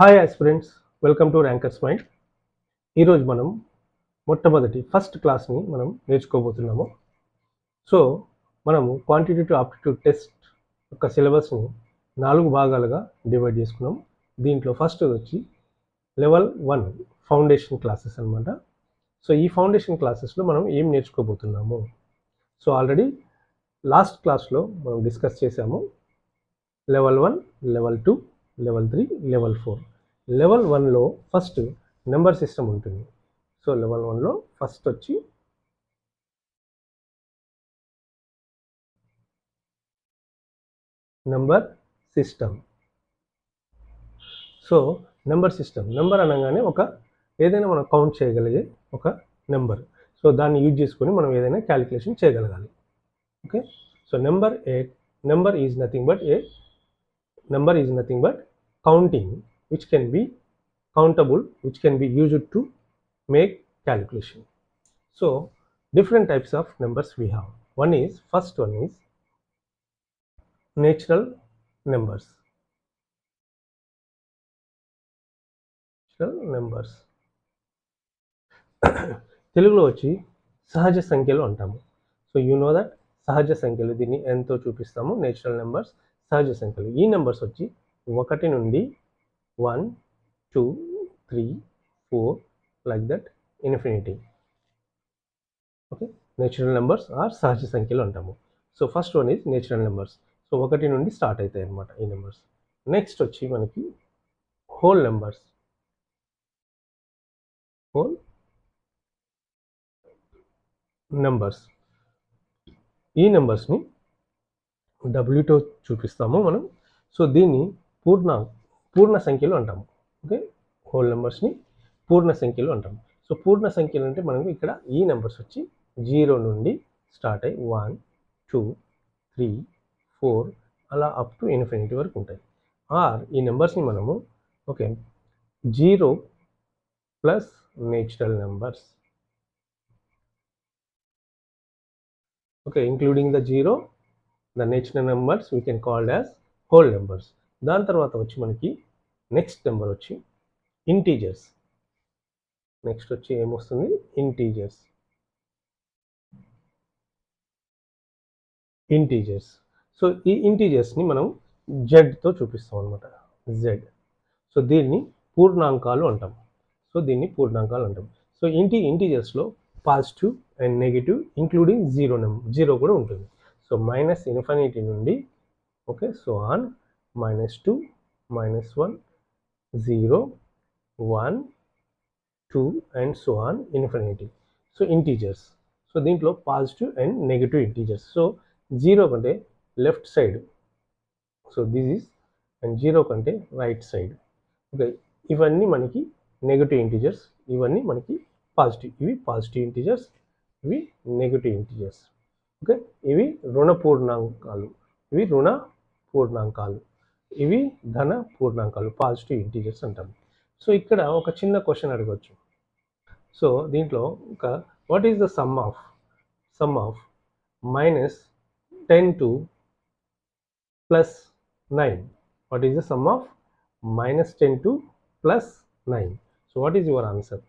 Hi aspirants welcome to Rankers Mind ఈరోజు మనం మొట్టమొదటి ఫస్ట్ క్లాస్ని మనం నేర్చుకోబోతున్నాము. సో మనము క్వాంటిటేటివ్ ఆప్టిట్యూడ్ టెస్ట్ యొక్క సిలబస్ని నాలుగు భాగాలుగా డివైడ్ చేసుకున్నాం. దీంట్లో ఫస్ట్ వచ్చి లెవెల్ వన్ ఫౌండేషన్ క్లాసెస్ అనమాట సో ఈ ఫౌండేషన్ క్లాసెస్లో మనం ఏం నేర్చుకోబోతున్నాము? సో ఆల్రెడీ లాస్ట్ క్లాస్లో మనం డిస్కస్ చేసాము level one level two level three level four level వన్లో ఫస్ట్ నెంబర్ సిస్టమ్ ఉంటుంది. సో లెవెల్ వన్లో ఫస్ట్ వచ్చి number system. So number system number అనగానే ఒక ఏదైనా మనం కౌంట్ చేయగలిగే ఒక నెంబర్. సో దాన్ని యూజ్ చేసుకొని మనం ఏదైనా క్యాలిక్యులేషన్ చేయగలగాలి. Okay? So number a number is nothing but a number is nothing but counting which can be countable which can be used to make calculation so different types of numbers we have one is first one is natural numbers natural numbers తెలుగులో వచ్చి సహజ సంఖ్యలు అంటాము so you know that సహజ సంఖ్యలు దీన్ని ఎంతో చూపిస్తాము నేచురల్ నెంబర్స్ సహజ సంఖ్యలు ఈ నెంబర్స్ వచ్చి ఒకటి నుండి one two three four like that infinity. Okay? Natural numbers are సహజ సంఖ్యలు అంటాము. So first one is natural numbers. So ఒకటి నుండి స్టార్ట్ అవుతాయి అన్నమాట ఈ నెంబర్స్. నెక్స్ట్ వచ్చి మనకి హోల్ నెంబర్స్. Whole numbers. ఈ నెంబర్స్ని డబ్ల్యూతో చూపిస్తాము మనం. సో దీన్ని పూర్ణ పూర్ణ సంఖ్యలు అంటాము. ఓకే? హోల్ నెంబర్స్ని పూర్ణ సంఖ్యలు అంటాము. సో పూర్ణ సంఖ్యలు అంటే మనకు ఇక్కడ ఈ నెంబర్స్ వచ్చి జీరో నుండి స్టార్ట్ అయ్యి వన్ టూ త్రీ ఫోర్ అలా అప్ టు ఇన్ఫినిటీ వరకు ఉంటాయి. ఆర్ ఈ నెంబర్స్ని మనము okay zero plus natural numbers okay including the zero the natural numbers we can called as whole numbers దాని తర్వాత వచ్చి మనకి నెక్స్ట్ నెంబర్ వచ్చి ఇంటీజర్స్ నెక్స్ట్ వచ్చి ఏమొస్తుంది? ఇంటీజర్స్ ఇంటీజర్స్ సో ఈ ఇంటీజర్స్ని మనం జెడ్తో చూపిస్తాం అనమాట జెడ్ సో దీన్ని పూర్ణాంకాలు అంటాం. సో దీన్ని పూర్ణాంకాలు అంటాం. సో ఇంటి ఇంటీజర్స్లో positive and negative including zero number zero కూడా ఉంటుంది. సో మైనస్ ఇన్ఫినిటీ నుండి okay so on minus two minus one zero one two and so on infinity so integers so దీంట్లో positive and negative integers so zero కంటే left side so this is and zero కంటే right side okay ఇవన్నీ మనకి negative integers ఇవన్నీ మనకి positive ఇవి positive integers ఇవి negative integers okay ఇవి రుణ పూర్ణాంకాలు. ఇవి రుణ పూర్ణాంకాలు. ఇవి ధన పూర్ణాంకాలు పాజిటివ్ ఇంటీజర్స్ అంటాం. సో ఇక్కడ ఒక చిన్న క్వశ్చన్ అడగవచ్చు సో దీంట్లో ఒక what is the sum of sum of minus ten to plus nine what is the sum of minus ten to plus nine so what is your answer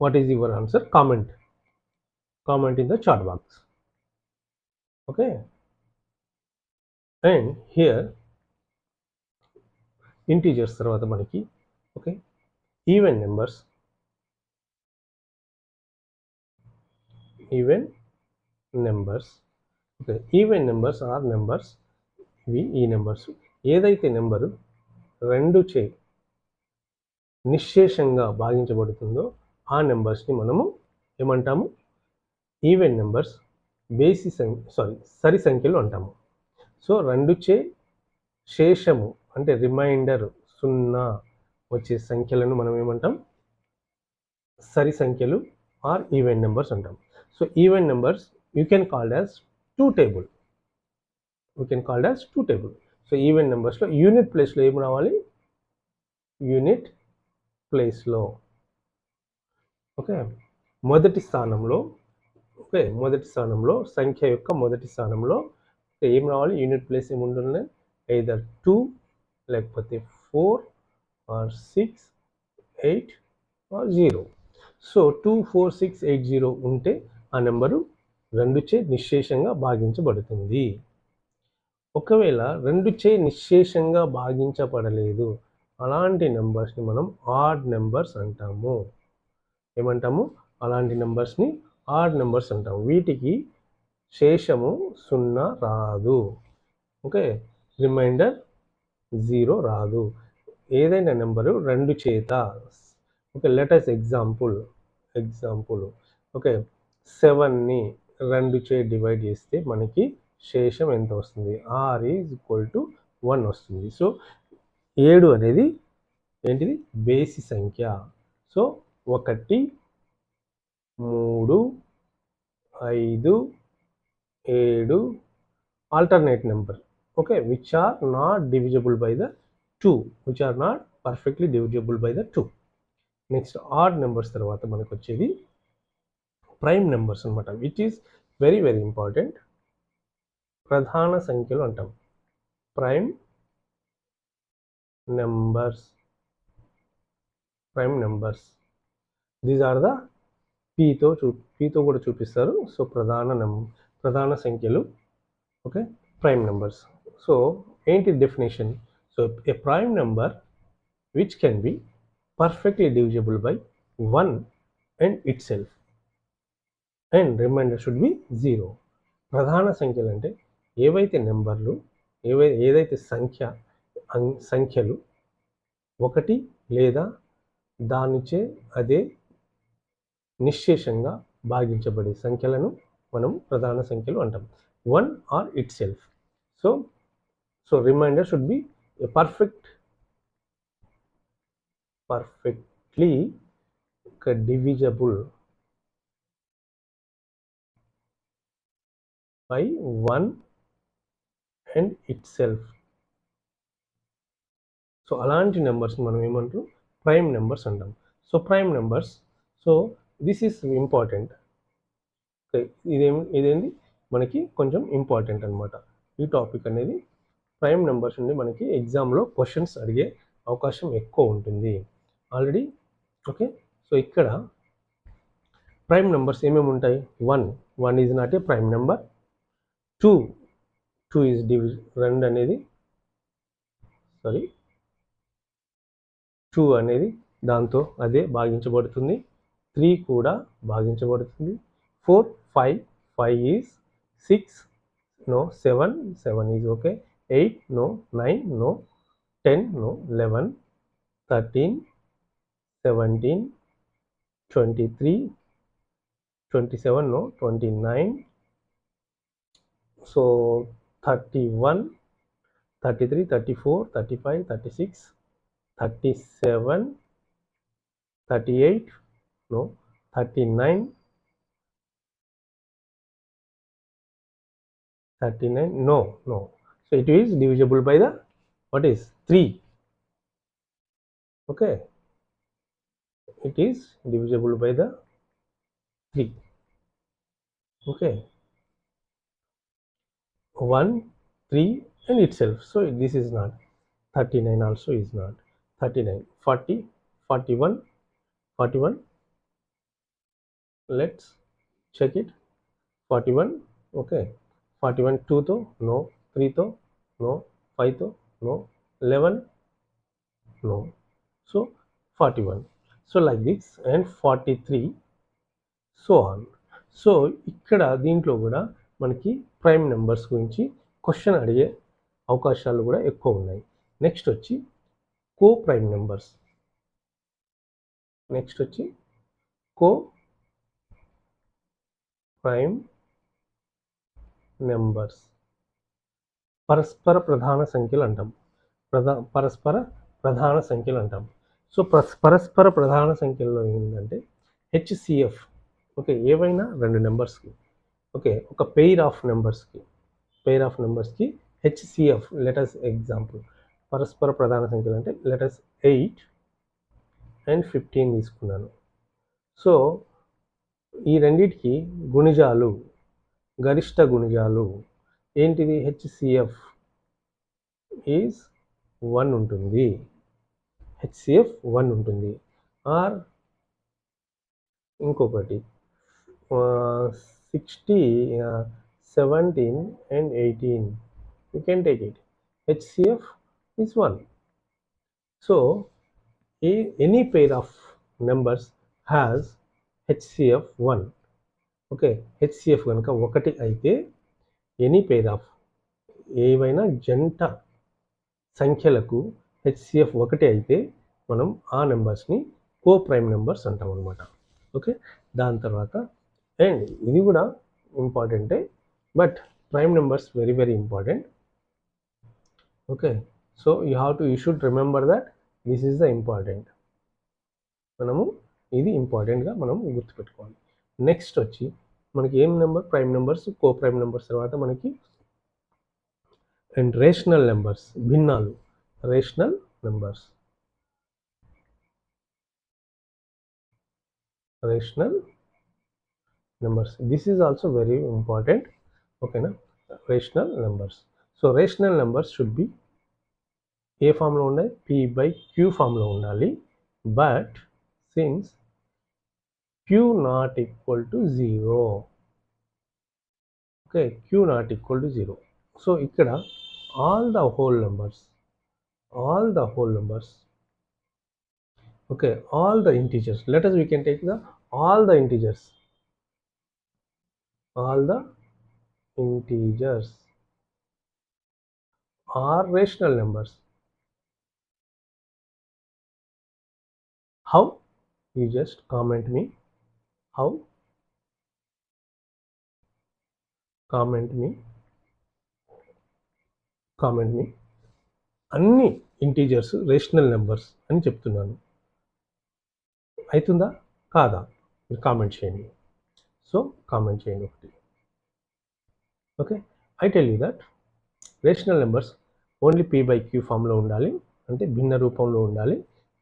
what is your answer comment comment in the chat box okay? And here integers తర్వాత మనకి okay even numbers even numbers okay even numbers are numbers ఇవి ఈ numbers ఏదైతే number రెండు చే నిశ్శేషంగా భాగించబడుతుందో ఆ నెంబర్స్ని మనము ఏమంటాము? ఈవెన్ నెంబర్స్ బేసి సంఖ్య సారీ సరి సంఖ్యలు అంటాము. సో రెండు చే శేషము అంటే రిమైండర్ సున్నా వచ్చే సంఖ్యలను మనం ఏమంటాం? సరి సంఖ్యలు ఆర్ ఈవెంట్ నెంబర్స్ అంటాం. So even numbers you can called as two table. You can called as two table. So even నెంబర్స్లో unit ప్లేస్లో ఏం రావాలి? యూనిట్ ప్లేస్లో. ఓకే? మొదటి స్థానంలో ఓకే మొదటి స్థానంలో సంఖ్య యొక్క మొదటి స్థానంలో ఏం రావాలి? యూనిట్ ప్లేస్ ఏముంటుంది? ఐదర్ టూ లేకపోతే four or six eight or zero. So two four six eight zero ఉంటే ఆ నెంబరు రెండుచే నిశ్శేషంగా భాగించబడుతుంది. ఒకవేళ రెండుచే నిశ్శేషంగా భాగించబడలేదు అలాంటి నెంబర్స్ని మనం ఆడ్ నెంబర్స్ అంటాము. ఏమంటాము? అలాంటి నెంబర్స్ని ఆడ్ నెంబర్స్ అంటాము. వీటికి శేషము సున్నా రాదు. ఓకే? రిమైండర్ జీరో రాదు. ఏదైనా నెంబరు రెండు చేత. Okay latest example example okay సెవెన్ని రెండు చే డివైడ్ చేస్తే మనకి శేషం ఎంత వస్తుంది? R is equal to one వస్తుంది. సో ఏడు అనేది ఏంటిది? బేసి సంఖ్య. సో ఒకటి మూడు ఐదు ఏడు alternate number okay which are not divisible by the two which are not perfectly divisible by the two next odd numbers తర్వాత మనకు వచ్చేది ప్రైమ్ నెంబర్స్ అనమాట which is very very important ప్రధాన సంఖ్యలు అంటాం. Prime numbers prime numbers these are the పీతో చూ పీతో కూడా చూపిస్తారు. సో ప్రధాన నెం ప్రధాన సంఖ్యలు. ఓకే ప్రైమ్ నెంబర్స్ సో ఏంటి definition so a prime number which can be perfectly divisible by one and itself and remainder should be zero ప్రధాన సంఖ్యలు అంటే ఏవైతే నెంబర్లు ఏవై ఏదైతే సంఖ్య సంఖ్యలు ఒకటి లేదా దానిచే అదే నిశ్శేషంగా భాగించబడే సంఖ్యలను మనం ప్రధాన సంఖ్యలు అంటాం. One or itself so so remainder should be a perfect perfectly divisible by one and itself so అలాంటి నెంబర్స్ మనం ఏమంటాం ప్రైమ్ నెంబర్స్ అంటాం. So prime numbers so this is important ఇదేమి ఇదేంటి మనకి కొంచెం ఇంపార్టెంట్ అనమాట ఈ టాపిక్ అనేది ప్రైమ్ నెంబర్స్ నుండి మనకి ఎగ్జామ్లో క్వశ్చన్స్ అడిగే అవకాశం ఎక్కువ ఉంటుంది. Already okay? సో ఇక్కడ ప్రైమ్ నెంబర్స్ ఏమేమి ఉంటాయి? One one is not a prime number. Two two is డివి రెండు అనేది సారీ టూ అనేది దాంతో అదే భాగించబడుతుంది. త్రీ కూడా భాగించబడుతుంది. Four five five is six no seven seven is okay? 8 no 9 no 10 no 11 13 17 23 27 no 29 so 31 33 34 35 36 37 38 no 39 39 no no so it is divisible by the what is 3 okay. It is divisible by the 3 okay. 1 3 and itself. So this is not. 39 also is not. 39 40 41 41 let's check it. 41 okay. 41 2 though? No. త్రీతో no. ఫైవ్తో no. Eleven no. So forty one. So like this and forty three. So on. So ఇక్కడ దీంట్లో కూడా మనకి prime numbers గురించి question అడిగే అవకాశాలు కూడా ఎక్కువ ఉన్నాయి. నెక్స్ట్ వచ్చి కో ప్రైమ్ నెంబర్స్. నెక్స్ట్ వచ్చి కో ప్రైమ్ నెంబర్స్. పరస్పర ప్రధాన సంఖ్యలు అంటాం. ప్రధా పరస్పర ప్రధాన సంఖ్యలు అంటాం. సో పరస్పర ప్రధాన సంఖ్యలో ఏంటంటే హెచ్సిఎఫ్. ఓకే ఏవైనా రెండు నెంబర్స్కి. ఓకే ఒక పెయిర్ ఆఫ్ నెంబర్స్కి. పెయిర్ ఆఫ్ నెంబర్స్కి హెచ్సిఎఫ్ లెటర్స్ ఎగ్జాంపుల్. పరస్పర ప్రధాన సంఖ్యలు అంటే లెటర్స్ ఎయిట్ అండ్ ఫిఫ్టీన్ తీసుకున్నాను. సో ఈ రెండింటికి గుణిజాలు గరిష్ట గుణిజాలు ఏంటిది హెచ్సిఎఫ్ ఈజ్ వన్ ఉంటుంది. హెచ్సిఎఫ్ వన్ ఉంటుంది. ఆర్ ఇంకొకటి. Sixty seventeen and eighteen you can take it HCF is 1. So, a, any pair of numbers has HCF 1. Okay HCF కనుక ఒకటి అయితే ఎనీ పేర్ ఆఫ్ ఏవైనా జంట సంఖ్యలకు హెచ్సిఎఫ్ ఒకటి అయితే మనం ఆ నెంబర్స్ని కో ప్రైమ్ నెంబర్స్ అంటాం అనమాట ఓకే? దాని తర్వాత అండ్ ఇది కూడా ఇంపార్టెంటే but prime numbers very very important. Okay? So you have to you should remember that this is the important. మనము ఇది ఇంపార్టెంట్గా మనం గుర్తుపెట్టుకోవాలి. నెక్స్ట్ వచ్చి మనకి ఏం number prime numbers coprime numbers తర్వాత మనకి and rational numbers భిన్నాలు. Rational numbers rational numbers this is also very important ఓకేనా rational numbers so rational numbers should be a ఫామ్లో ఉండాలి పి బై క్యూ ఫామ్లో ఉండాలి. But since q not equal to 0 okay q not equal to 0 so ikkada all the whole numbers all the whole numbers okay all the integers. Let us we can take the all the integers all the integers are rational numbers. How? You just comment me. How comment me comment me అన్ని integers rational numbers అని చెప్తున్నాను. అవుతుందా కాదా? మీరు comment చేయండి. So comment చేయండి ఒకటి. Okay I tell you that rational numbers only p by q ఫామ్లో ఉండాలి. అంటే భిన్న రూపంలో ఉండాలి.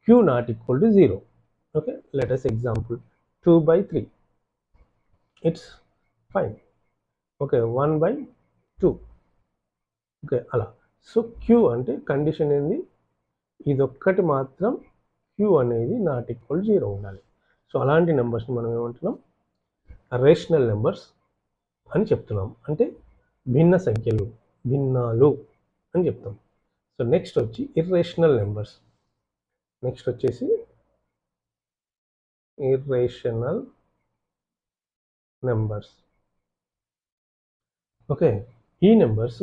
Q not equal to zero okay latest example two by three it's fine okay one by two okay అలా. So queue అంటే condition ఏంది? ఇదొక్కటి మాత్రం క్యూ అనేది నాట్ ఈక్వల్ జీరో ఉండాలి. సో అలాంటి నెంబర్స్ని మనం ఏమంటున్నాం? రేషనల్ నెంబర్స్ అని చెప్తున్నాం. అంటే భిన్న సంఖ్యలు భిన్నాలు అని చెప్తాం. సో నెక్స్ట్ వచ్చి ఇర్రేషనల్ నెంబర్స్ నెక్స్ట్ వచ్చేసి irrational numbers. Okay e numbers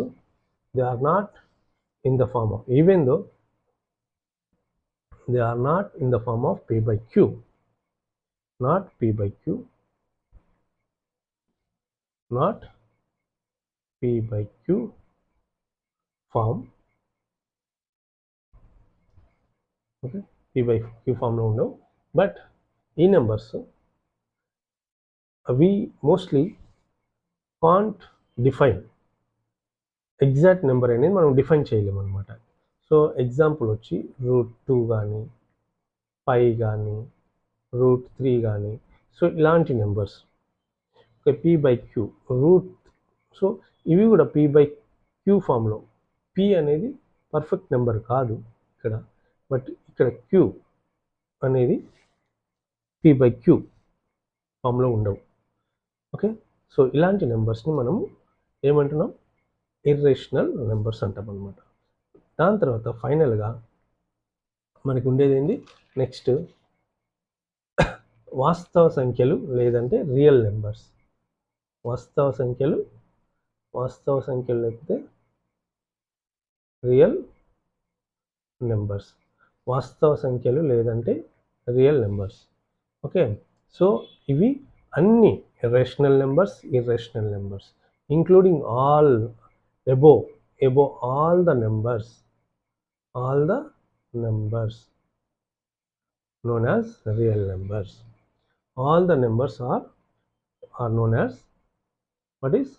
they are not in the form of even though they are not in the form of p by q not p by q not p by q form okay p by q form no but ఈ numbers అవి mostly can't define exact number అనేది మనం define చేయలేము అనమాట so example వచ్చి root two కానీ five కానీ root three కానీ సో ఇలాంటి numbers okay p by q root so ఇవి కూడా పీ బై క్యూ ఫామ్లో పీ అనేది పర్ఫెక్ట్ నెంబర్ కాదు ఇక్కడ. బట్ ఇక్కడ క్యూ అనేది పీ బై క్యూ ఫామ్లో ఉండవు. ఓకే సో ఇలాంటి నెంబర్స్ని మనము ఏమంటున్నాం? ఇర్రేషనల్ నెంబర్స్ అంటాం అనమాట దాని తర్వాత ఫైనల్గా మనకి ఉండేది ఏంది? నెక్స్ట్ వాస్తవ సంఖ్యలు లేదంటే రియల్ నెంబర్స్ వాస్తవ సంఖ్యలు వాస్తవ సంఖ్యలు లేకపోతే రియల్ నెంబర్స్ వాస్తవ సంఖ్యలు లేదంటే రియల్ నెంబర్స్ ఓకే సో ఇవి అన్ని rational numbers irrational numbers including all above above all the numbers all the numbers known as real numbers. All the numbers are are known as what is?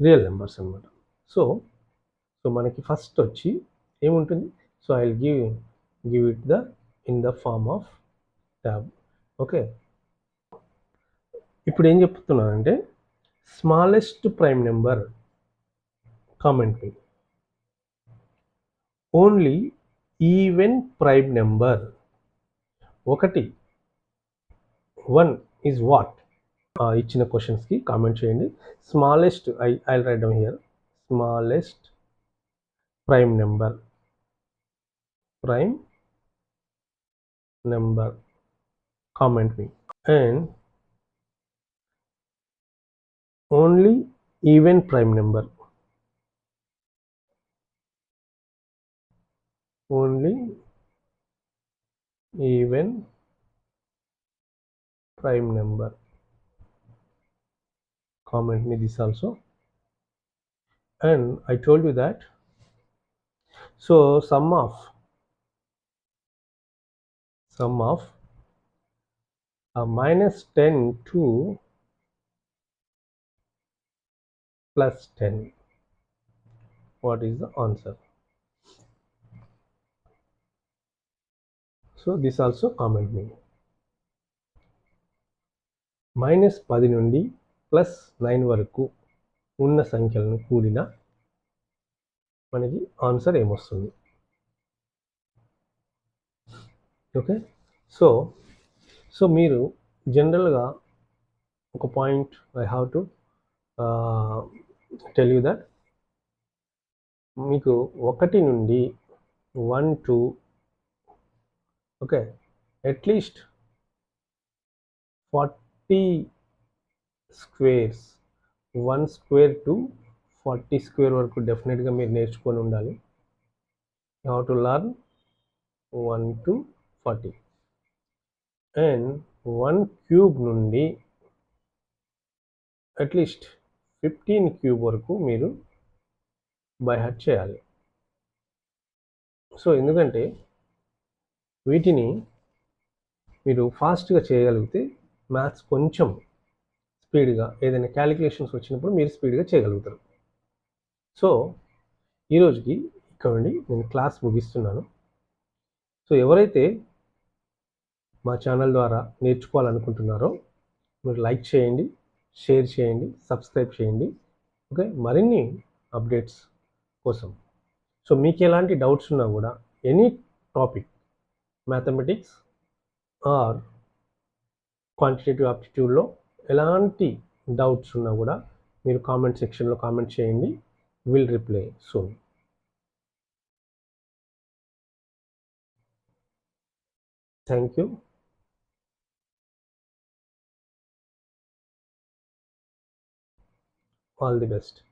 Real numbers అనమాట so so మనకి first వచ్చి ఏముంటుంది? So I give give it the in the form of tab okay. ఇప్పుడు ఏం చెప్తున్నానంటే smallest prime number commentary only even prime number ఒకటి. One is what ఇచ్చిన క్వశ్చన్స్కి కామెంట్ చేయండి. Smallest I I write down here smallest prime number prime number comment me and only even prime number. Only even prime number. Comment me this also. And I told you that. So sum of sum of a minus 10 to plus 10 what is the answer so this also comment me minus పది నుండి plus nine వరకు ఉన్న సంఖ్యలను కూడిన మనకి answer ఏమొస్తుంది okay so so మీరు జనరల్గా ఒక point I have to tell you that మీకు ఒకటి నుండి one to okay at least forty squares one square to forty square వరకు డెఫినెట్గా మీరు నేర్చుకొని ఉండాలి. How to learn one to forty and one cube నుండి అట్లీస్ట్ ఫిఫ్టీన్ క్యూబ్ వరకు మీరు బై హట్ చేయాలి. సో ఎందుకంటే వీటిని మీరు ఫాస్ట్గా చేయగలిగితే మ్యాథ్స్ కొంచెం స్పీడ్గా ఏదైనా క్యాలిక్యులేషన్స్ వచ్చినప్పుడు మీరు స్పీడ్గా చేయగలుగుతారు. సో ఈరోజుకి ఇక్కడ నుండి నేను క్లాస్ ముగిస్తున్నాను. సో ఎవరైతే మా ఛానల్ ద్వారా నేర్చుకోవాలనుకుంటున్నారో మీరు లైక్ చేయండి షేర్ చేయండి సబ్స్క్రైబ్ చేయండి. ఓకే? మరిన్ని అప్డేట్స్ కోసం. సో మీకు ఎలాంటి డౌట్స్ ఉన్నా కూడా any topic mathematics or quantitative ఆప్టిట్యూడ్లో ఎలాంటి డౌట్స్ ఉన్నా కూడా మీరు కామెంట్ సెక్షన్లో కామెంట్ చేయండి. Will reply soon. Thank you. all the best.